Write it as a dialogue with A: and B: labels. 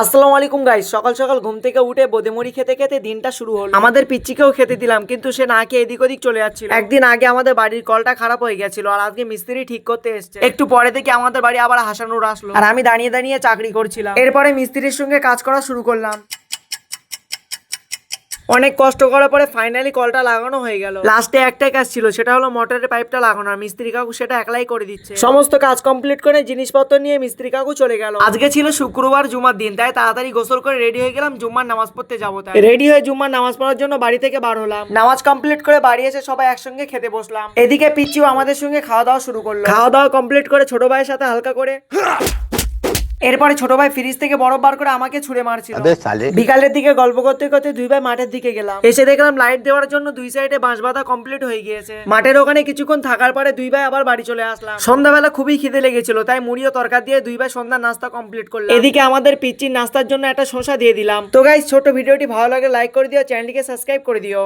A: আসসালামু আলাইকুম গাইস সকাল সকাল ঘুম থেকে উঠে বোদেমুড়ি খেতে খেতে দিনটা শুরু হলো। আমাদের পিচ্চিকেও খেতে দিলাম, কিন্তু সে না খেয়ে এদিক ওদিক চলে যাচ্ছিল। একদিন আগে আমাদের বাড়ির কলটা খারাপ হয়ে গেছিল আর আজকে মিস্ত্রি ঠিক করতে এসছে। একটু পরে থেকে আমাদের বাড়ি আবার হাসানুর আসলো। আর আমি দাঁড়িয়ে দাঁড়িয়ে চাকরি করছিলাম। এরপরে মিস্ত্রির সঙ্গে কাজ করা শুরু করলাম। অনেক কষ্ট করার পরে ফাইনালি কলটা লাগানো হয়ে গেল। লাস্টে একটাই কাজ ছিল সেটা হলো মোটরের পাইপটা লাগানো আর মিস্ত্রি কাকু সেটা একলাই করে দিচ্ছে। সমস্ত কাজ কমপ্লিট করে জিনিসপত্র নিয়ে মিস্ত্রি কাকু চলে গেল। আজকে ছিল শুক্রবার জুমার দিন তাই তাড়াতাড়ি গোসল করে রেডি হয়ে গেলাম জুম্মার নামাজ পড়তে যাব তাই। রেডি হয়ে জুম্মার নামাজ পড়ার জন্য বাড়ি থেকে বার হলাম। নামাজ কমপ্লিট করে বাড়ি এসে সবাই একসঙ্গে খেতে বসলাম। এদিকে পিচ্চিও আমাদের সঙ্গে খাওয়া দাওয়া শুরু করল। খাওয়া দাওয়া কমপ্লিট করে ছোট ভাইয়ের সাথে হালকা করে এরপরে ছোট ভাই ফ্রিজ থেকে বরফ বার করে আমাকে ছুড়ে মারছিল। বিকালের দিকে গল্প করতে করতে দুই ভাই মাঠের দিকে গেলাম। এসে দেখলাম লাইট দেওয়ার জন্য দুই সাইডে বাঁশ বাঁধা কমপ্লিট হয়ে গিয়েছে। মাঠের ওখানে কিছুক্ষণ থাকার পরে দুই ভাই আবার বাড়ি চলে আসলাম। সন্ধ্যাবেলা খুবই খিদে লেগেছিল তাই মুড়ি ও তরকার দিয়ে দুই ভাই সন্ধ্যা নাস্তা কমপ্লিট করল এদিকে আমাদের পিচ্চির নাস্তার জন্য একটা শসা দিয়ে দিলাম। তো গাই ছোট ভিডিওটি ভালো লাগে লাইক করে দিও চ্যানেলটিকে সাবস্ক্রাইব করে দিও।